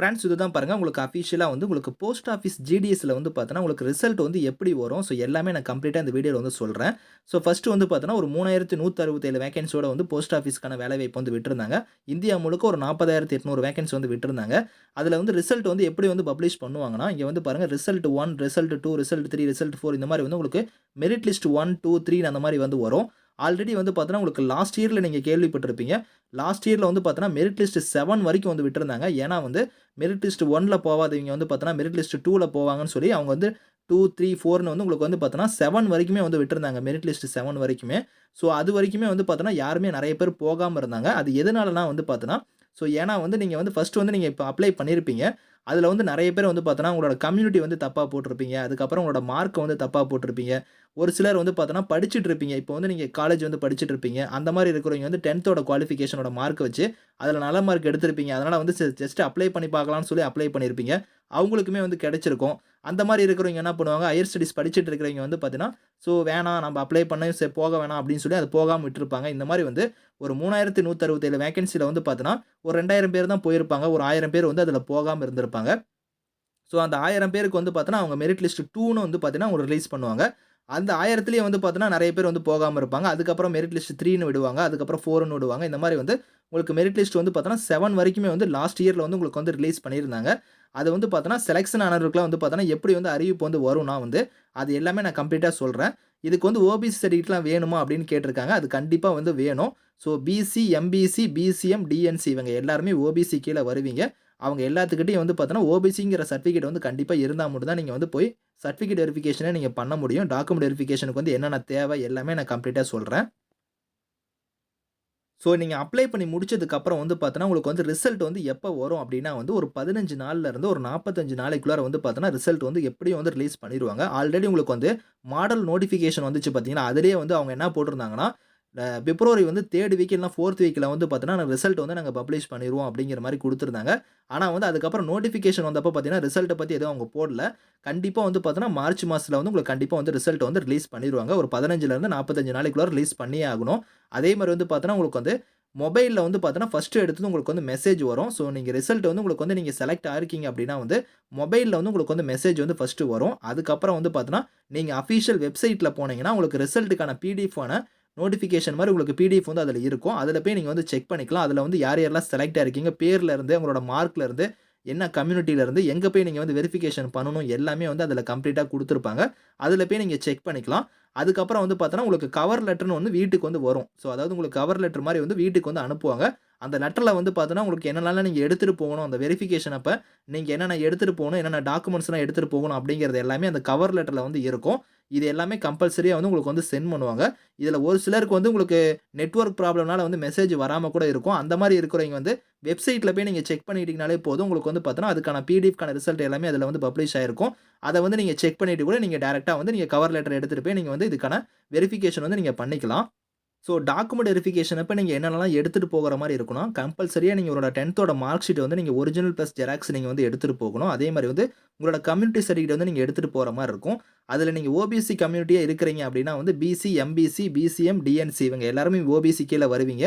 Friends இதுதான் பாருங்கள் உங்களுக்கு அஃபிஷியலாக வந்து உங்களுக்கு போஸ்ட் ஆஃபீஸ் ஜிடிஎஸில் வந்து பார்த்தோன்னா உங்களுக்கு ரிசல்ட் வந்து எப்படி வரும்? ஸோ எல்லாமே நான் கம்ப்ளீட்டாக இந்த வீடியோவில் வந்து சொல்கிறேன் ஸோ ஃபஸ்ட்டு வந்து பார்த்தோன்னா ஒரு மூணாயிரத்து நூற்றி அறுபத்தேழு வேகன்சியோட வந்து போஸ்ட் ஆஃபீஸ்க்கான வேலை வாய்ப்பு வந்து விட்டுருந்தாங்க. இந்தியா முழுக்க ஒரு நாற்பதாயிரத்து எட்நூறு வேகன்சி வந்து விட்டுருந்தாங்க. அதில் வந்து ரிசல்ட் வந்து எப்படி வந்து பப்ளிஷ் பண்ணுவாங்கன்னா இங்கே வந்து பாருங்கள் result one result two result three result four இந்த மாதிரி வந்து உங்களுக்கு merit list one two three அந்த மாதிரி வந்து வரும். ஆல்ரெடி வந்து பார்த்தோன்னா உங்களுக்கு லாஸ்ட் இயரில் நீங்கள் கேள்விப்பட்டிருப்பீங்க. லாஸ்ட் இயரில் வந்து பார்த்தோன்னா மெரிட் லிஸ்ட் செவன் வரைக்கும் வந்து விட்டுருந்தாங்க. ஏன்னா வந்து மெரிட் லிஸ்ட் ஒனில் போகாதவங்க வந்து பார்த்தோன்னா மெரிட் லிஸ்ட் டூவில் போவாங்கன்னு சொல்லி அவங்க வந்து டூ த்ரீ ஃபோர்னு வந்து உங்களுக்கு வந்து பார்த்தோன்னா செவன் வரைக்குமே வந்து விட்டுருந்தாங்க. மெரிட் லிஸ்ட் செவன் வரைக்குமே. ஸோ அது வரைக்குமே வந்து பார்த்தோன்னா யாருமே நிறைய பேர் போகாமல் இருந்தாங்க. அது எதனாலலாம் வந்து பார்த்தோன்னா ஸோ ஏன்னா வந்து நீங்கள் வந்து ஃபஸ்ட்டு வந்து நீங்கள் இப்போ அப்ளை பண்ணியிருப்பீங்க அதில் வந்து நிறைய பேர் வந்து பார்த்தோன்னா உங்களோட கம்யூனிட்டி வந்து தப்பாக போட்டிருப்பீங்க. அதுக்கப்புறம் உங்களோட மார்க்கை வந்து தப்பாக போட்டிருப்பீங்க. ஒரு சிலர் வந்து பார்த்தோன்னா படிச்சுட்டு இருப்பீங்க. இப்போ வந்து நீங்கள் காலேஜ் வந்து படிச்சுட்டு இருப்பீங்க. அந்த மாதிரி இருக்கிறவங்க வந்து டென்த்தோட குவாலிஃபிகேஷனோட மார்க் வச்சு அதில் நல்ல மார்க் எடுத்திருப்பீங்க. அதனால் வந்து ஜஸ்ட் அப்ளை பண்ணி பார்க்கலாம்னு சொல்லி அப்ளை பண்ணியிருப்பீங்க அவங்களுக்குமே வந்து கிடைச்சிருக்கும். அந்த மாதிரி இருக்கிறவங்க என்ன பண்ணுவாங்க ஹையர் ஸ்டடிஸ் படிச்சுட்டு இருக்கிறவங்க வந்து பார்த்தீங்கன்னா ஸோ வேணாம் நம்ம அப்ளை பண்ண சரி போக வேணாம் அப்படின்னு சொல்லி அது போகாமல் விட்டுருப்பாங்க. இந்த மாதிரி வந்து ஒரு மூணாயிரத்தி நூற்றறுபத்தேழு வேகன்சியில் வந்து பார்த்தீங்கன்னா ஒரு ரெண்டாயிரம் பேர் தான் போயிருப்பாங்க. ஒரு ஆயிரம் பேர் வந்து அதில் போகாமல் இருந்திருப்பாங்க. ஸோ அந்த ஆயிரம் பேருக்கு வந்து பார்த்தோன்னா அவங்க மெரிட் லிஸ்ட் டூன்னு வந்து பார்த்தீங்கன்னா அவங்க ரிலீஸ் பண்ணுவாங்க. அந்த ஆயிரத்துலேயே வந்து பார்த்தோன்னா நிறைய பேர் வந்து போகாமல் இருப்பாங்க. அதுக்கப்புறம் மெரிட் லிஸ்ட் த்ரீன்னு விடுவாங்க. அதுக்கப்புறம் ஃபோர்னு விடுவாங்க. இந்த மாதிரி வந்து உங்களுக்கு மெரிட் லிஸ்ட் வந்து பார்த்தோன்னா செவன் வரைக்குமே வந்து லாஸ்ட் இயரில் வந்து உங்களுக்கு வந்து ரிலீஸ் பண்ணியிருந்தாங்க. அது வந்து பார்த்தோன்னா செலெக்ஷன் ஆனவருக்குலாம் வந்து பார்த்தோன்னா எப்படி வந்து அறிவிப்பு வந்து வரும்னா வந்து அது எல்லாமே நான் கம்ப்ளீட்டாக சொல்கிறேன் இதுக்கு வந்து ஓபிசி சர்டிஃபிகேட்லாம் வேணுமா அப்படின்னு கேட்டிருக்காங்க. அது கண்டிப்பாக வந்து வேணும். So BC MBC BCM DNC இவங்க எல்லாருமே ஓபிசி கீழே வருவீங்க. அவங்க எல்லாத்துக்கிட்டையும் வந்து பார்த்தோன்னா ஓபிசிங்கிற சர்டிஃபிகேட் வந்து கண்டிப்பாக இருந்தால் மட்டும் தான் நீங்கள் வந்து போய் சர்டிஃபிகேட் வெரிஃபிகேஷனை நீங்கள் பண்ண முடியும். டாக்குமெண்ட் வெரிஃபிகேஷனுக்கு வந்து என்னென்ன தேவை எல்லாமே நான் கம்ப்ளீட்டாக சொல்கிறேன் ஸோ நீங்கள் அப்ளை பண்ணி முடிச்சதுக்கப்புறம் வந்து பார்த்தோன்னா உங்களுக்கு வந்து ரிசல்ட் வந்து எப்போ வரும் அப்படின்னா வந்து ஒரு பதினஞ்சு நாள்லேருந்து ஒரு நாற்பத்தஞ்சு நாளைக்குள்ளார வந்து பார்த்தோன்னா ரிசல்ட் வந்து எப்படியும் வந்து ரிலீஸ் பண்ணிடுவாங்க. ஆல்ரெடி உங்களுக்கு வந்து மாடல் நோட்டிஃபிகேஷன் வந்துச்சு பார்த்தீங்கன்னா அதிலே வந்து அவங்க என்ன போட்டிருந்தாங்கன்னா பிப்ரவரி வந்து தேர்ட் வீக் இல்லைனா ஃபோர்த் வீக்கில் வந்து பார்த்தீங்கன்னா ரிசல்ட் வந்து நாங்கள் பப்ளிஷ் பண்ணிடுவோம் அப்படிங்கிற மாதிரி கொடுத்துருந்தாங்க. ஆனால் வந்து அதுக்கப்புறம் நோட்டிஃபிகேஷன் வந்தப்போ பார்த்தீங்கன்னா ரிசல்ட்டை பற்றி எதுவும் அவங்க போடல. கண்டிப்பாக வந்து பார்த்தீங்கன்னா மார்ச் மாதத்தில் வந்து உங்களுக்கு கண்டிப்பாக வந்து ரிசல்ட் வந்து ரிலீஸ் பண்ணிடுவாங்க ஒரு பதினஞ்சுலேருந்து நாற்பத்தஞ்சு நாளைக்குள்ள ரிலீஸ் பண்ணியே ஆகணும். அதே மாதிரி வந்து பார்த்தீங்கன்னா உங்களுக்கு வந்து மொபைலில் வந்து பார்த்தீங்கன்னா ஃபஸ்ட்டு எடுத்தது உங்களுக்கு வந்து மெசேஜ் வரும். ஸோ நீங்கள் ரிசல்ட் வந்து உங்களுக்கு வந்து நீங்கள் செலக்ட் ஆயிருக்கீங்க அப்படின்னா வந்து மொபைலில் வந்து உங்களுக்கு வந்து மெசேஜ் வந்து ஃபஸ்ட்டு வரும். அதுக்கப்புறம் வந்து பார்த்தோன்னா நீங்கள் அஃபிஷியல் வெப்சைட்டில் போனீங்கன்னா உங்களுக்கு ரிசல்ட்டுக்கான பிடிஎஃபான நோட்டிஃபிகேஷன் மாதிரி உங்களுக்கு பிடிஎஃப் வந்து அதில் இருக்கும். அதில் போய் நீங்கள் வந்து செக் பண்ணிக்கலாம். அதில் வந்து யார் யாரெல்லாம் செலக்ட் ஆகிருக்கீங்க பேர்லேருந்து உங்களோட மார்க்ல இருந்து என்ன கம்யூனிட்டியிலேருந்து எங்கே போய் நீங்கள் வந்து வெரிஃபிகேஷன் பண்ணணும் எல்லாமே வந்து அதில் கம்ப்ளீட்டாக கொடுத்துருப்பாங்க. அதில் போய் நீங்கள் செக் பண்ணிக்கலாம். அதுக்கப்புறம் வந்து பார்த்தோன்னா உங்களுக்கு கவர் லெட்டர்னு வந்து வீட்டுக்கு வந்து வரும். ஸோ அதாவது உங்களுக்கு கவர் லெட்டர் மாதிரி வந்து வீட்டுக்கு வந்து அனுப்புவாங்க. அந்த லெட்டரில் வந்து பார்த்தோன்னா உங்களுக்கு என்னென்னலாம் நீங்கள் எடுத்துகிட்டு போகணும் அந்த வெரிஃபிகேஷன் அப்போ நீங்கள் என்னென்ன எடுத்துகிட்டு போகணும் என்னென்ன டாக்குமெண்ட்ஸ்லாம் எடுத்துகிட்டு போகணும் அப்படிங்கிறது எல்லாமே அந்த கவர் லெட்டரில் வந்து இருக்கும். இது எல்லாமே கம்பல்சரியாக வந்து உங்களுக்கு வந்து சென்ட் பண்ணுவாங்க. இதில் ஒரு சிலருக்கு வந்து உங்களுக்கு நெட்ஒர்க் ப்ராப்ளம்னால வந்து மெசேஜ் வராமல் கூட இருக்கும். அந்த மாதிரி இருக்கிறவங்க வந்து வெப்சைட்டில் போய் நீங்கள் செக் பண்ணிட்டீங்கனாலே போதும். உங்களுக்கு வந்து பார்த்தோன்னா அதுக்கான பிடிஎஃப்கான ரிசல்ட் எல்லாமே அதில் வந்து பப்ளிஷ் ஆயிருக்கும். அதை வந்து நீங்கள் செக் பண்ணிவிட்டு கூட நீங்கள் டேரெக்டாக வந்து நீங்கள் கவர் லெட்டர் எடுத்துகிட்டு போய் நீங்கள் வந்து இதுக்கான வெரிஃபிகேஷன் வந்து நீங்கள் பண்ணிக்கலாம். ஸோ டாக்குமெண்ட் வெரிஃபிகேஷன் அப்போ நீங்கள் என்னென்னலாம் எடுத்துகிட்டு போகிற மாதிரி இருக்குன்னா கம்பல்சரியாக நீங்கள் உங்களோட டென்த்தோட மார்க் ஷீட் வந்து நீங்கள் ஒரிஜினல் ப்ளஸ் ஜெராக்ஸ் நீங்கள் வந்து எடுத்துகிட்டு போகணும். அதே மாதிரி வந்து உங்களோட கம்யூனிட்டி சர்டிஃபிகேட் வந்து நீங்கள் எடுத்துகிட்டு போகிற மாதிரி இருக்கும். அதில் நீங்கள் ஓபிசி கம்யூனிட்டியாக இருக்கிறீங்க அப்படின்னா வந்து பிசி எம்பிசி பிசிஎம் டிஎன்சி இவங்க எல்லாருமே ஓபிசி கீழே வருவீங்க.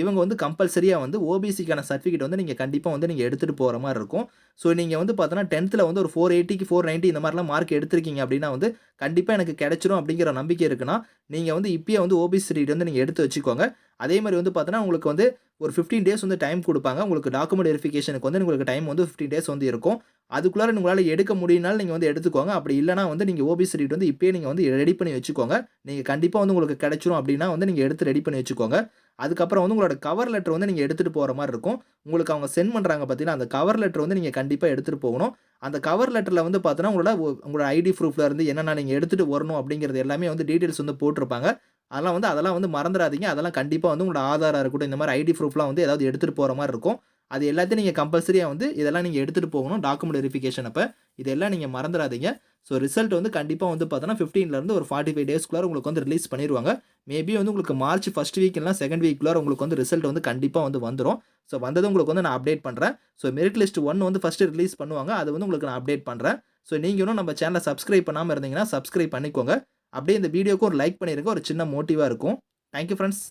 இவங்க வந்து கம்பல்சரியாக வந்து ஓபிசிக்கான சர்டிஃபிகேட் வந்து நீங்கள் கண்டிப்பாக வந்து நீங்கள் எடுத்துகிட்டு போகிற மாதிரி இருக்கும். ஸோ நீங்கள் வந்து பார்த்தோன்னா டென்த்தில் வந்து ஒரு ஃபோர் எயிட்டிக்கு ஃபோர் நைன்ட்டி இந்த மாதிரிலாம் மார்க் எடுத்திருக்கீங்க அப்படின்னா வந்து கண்டிப்பாக எனக்கு கிடைச்சிரும் அப்படிங்கிற நம்பிக்கை இருக்குன்னா நீங்கள் வந்து இப்போயே வந்து ஓபிசி ரீட் வந்து நீங்கள் எடுத்து வச்சுக்கோங்க. அதே மாதிரி வந்து பார்த்தோன்னா உங்களுக்கு வந்து ஒரு ஃபிஃப்டீன் டேஸ் வந்து டைம் கொடுப்பாங்க. உங்களுக்கு டாக்குமெண்ட் வெரிஃபிகேஷனுக்கு வந்து உங்களுக்கு டைம் வந்து ஃபிஃப்டீன் டேஸ் வந்து இருக்கும். அதுக்குள்ளார உங்களால் எடுக்க முடியும்னாலும் நீங்கள் வந்து எடுத்துக்கோங்க. அப்படி இல்லைனா வந்து நீங்கள் ஓபிசி ரீட் வந்து இப்போயே நீங்கள் வந்து ரெடி பண்ணி வச்சுக்கோங்க. நீங்கள் கண்டிப்பாக வந்து உங்களுக்கு கிடைச்சிரும் அப்படின்னா வந்து நீங்கள் எடுத்து ரெடி பண்ணி வச்சுக்கோங்க. அதுக்கப்புறம் வந்து உங்களோட கவர் லெட்டர் வந்து நீங்கள் எடுத்துகிட்டு போகிற மாதிரி இருக்கும். உங்களுக்கு அவங்க சென்ட் பண்ணுறாங்க பார்த்தீங்கன்னா அந்த கவர் லெட்டர் வந்து நீங்கள் கண்டிப்பாக எடுத்துகிட்டு போகணும். அந்த கவர் லெட்டரில் வந்து பார்த்தோன்னா உங்களோட உங்களோட ஐடி ப்ரூஃபில் இருந்து என்னென்ன நீங்கள் எடுத்துகிட்டு வரணும் அப்படிங்கிறது எல்லாமே வந்து டீட்டெயில்ஸ் வந்து போட்டிருப்பாங்க. அதெல்லாம் வந்து அதெல்லாம் வந்து மறந்துடாதீங்க. அதெல்லாம் கண்டிப்பாக வந்து உங்களோட ஆதாராக இருக்கட்டும் இந்த மாதிரி ஐடி ப்ரூஃப்லாம் வந்து ஏதாவது எடுத்துகிட்டு போகிற மாதிரி இருக்கும். அது எல்லாத்தையும் நீங்கள் கம்பல்சரியாக வந்து இதெல்லாம் நீங்கள் எடுத்துகிட்டு போகணும் டாக்குமெண்ட் வெரிஃபிகேஷன் அப்போ. இதெல்லாம் நீங்கள் மறந்துடாதீங்க. ஸோ ரிசல்ட் வந்து கண்டிப்பாக வந்து பார்த்தோன்னா ஃபிஃப்டீன்லேருந்து ஒரு ஃபார்ட்டி ஃபைவ் டேஸ்க்குள்ளார உங்களுக்கு வந்து ரிலீஸ் பண்ணிடுவாங்க மேபி வந்து உங்களுக்கு மார்ச் ஃபஸ்ட் வீக் இல்லைனா செகண்ட் வீக்குள்ளார உங்களுக்கு வந்து ரிசல்ட் வந்து கண்டிப்பாக வந்து வந்துடும் ஸோ வந்தது உங்களுக்கு வந்து நான் அப்டேட் பண்ணுறேன் ஸோ மெரிட் லிஸ்ட் ஒன் வந்து ஃபஸ்ட்டு ரிலீஸ் பண்ணுவாங்க. அது வந்து உங்களுக்கு நான் அப்டேட் பண்ணுறேன் ஸோ நீங்கள் இன்னும் நம்ம சேனலை சப்ஸ்கிரைப் பண்ணாமல் இருந்தீங்கன்னா சப்ஸ்கிரைப் பண்ணிக்கோங்க. அப்படியே இந்த வீடியோக்கு ஒரு லைக் பண்ணிருங்க. ஒரு சின்ன மோட்டிவாக இருக்கும். Thank you friends